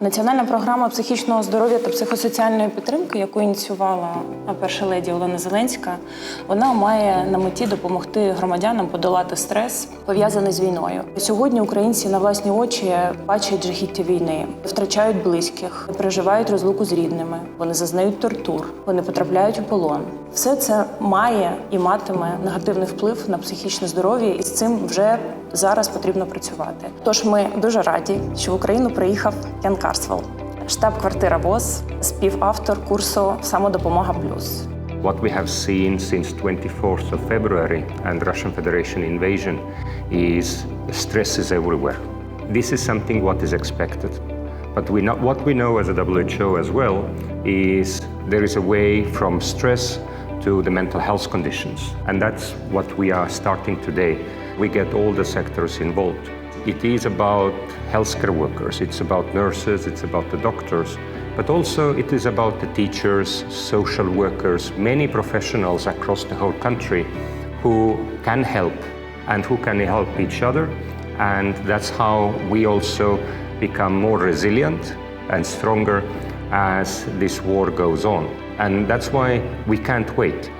Національна програма психічного здоров'я та психосоціальної підтримки, яку ініціювала перша леді Олена Зеленська, вона має на меті допомогти громадянам подолати стрес, пов'язаний з війною. Сьогодні українці на власні очі бачать жахіття війни, втрачають близьких, переживають розлуку з рідними, вони зазнають тортур, вони потрапляють у полон. Все це має і матиме негативний вплив на психічне здоров'я, і з цим вже зараз потрібно працювати. Тож ми дуже раді, що в Україну приїхав Ян Карсвелл, штаб-квартира ВОЗ, співавтор курсу Самодопомога Плюс. What we have seen since 24th of February and Russian Federation invasion is stress is everywhere. This is something what is expected. But we what we know as a WHO as well is there is a way from stress to the mental health conditions. And that's what we are starting today. We get all the sectors involved. It is about healthcare workers, it's about nurses, it's about the doctors, but also it is about the teachers, social workers, many professionals across the whole country who can help and who can help each other. And that's how we also become more resilient and stronger as this war goes on. And that's why we can't wait.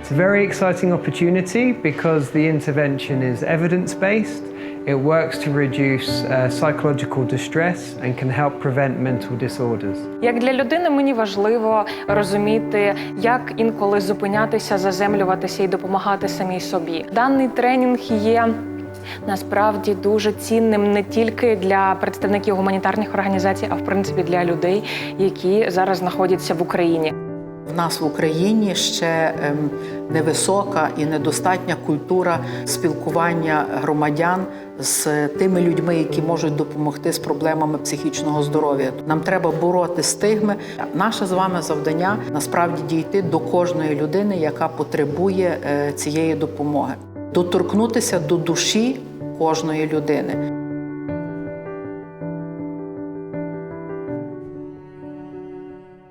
It's a very exciting opportunity because the intervention is evidence based. It works to reduce uh, psychological distress and can help prevent mental disorders. Як для людини мені важливо розуміти, як інколи зупинятися, заземлюватися і допомагати самій собі. Даний тренінг є. Насправді дуже цінним не тільки для представників гуманітарних організацій, а в принципі для людей, які зараз знаходяться в Україні. В нас в Україні ще ем, невисока і недостатня культура спілкування громадян з тими людьми, які можуть допомогти з проблемами психічного здоров'я. Нам треба бороти стигми. Наше з вами завдання насправді дійти до кожної людини, яка потребує е, цієї допомоги, доторкнутися до душі кожної людини.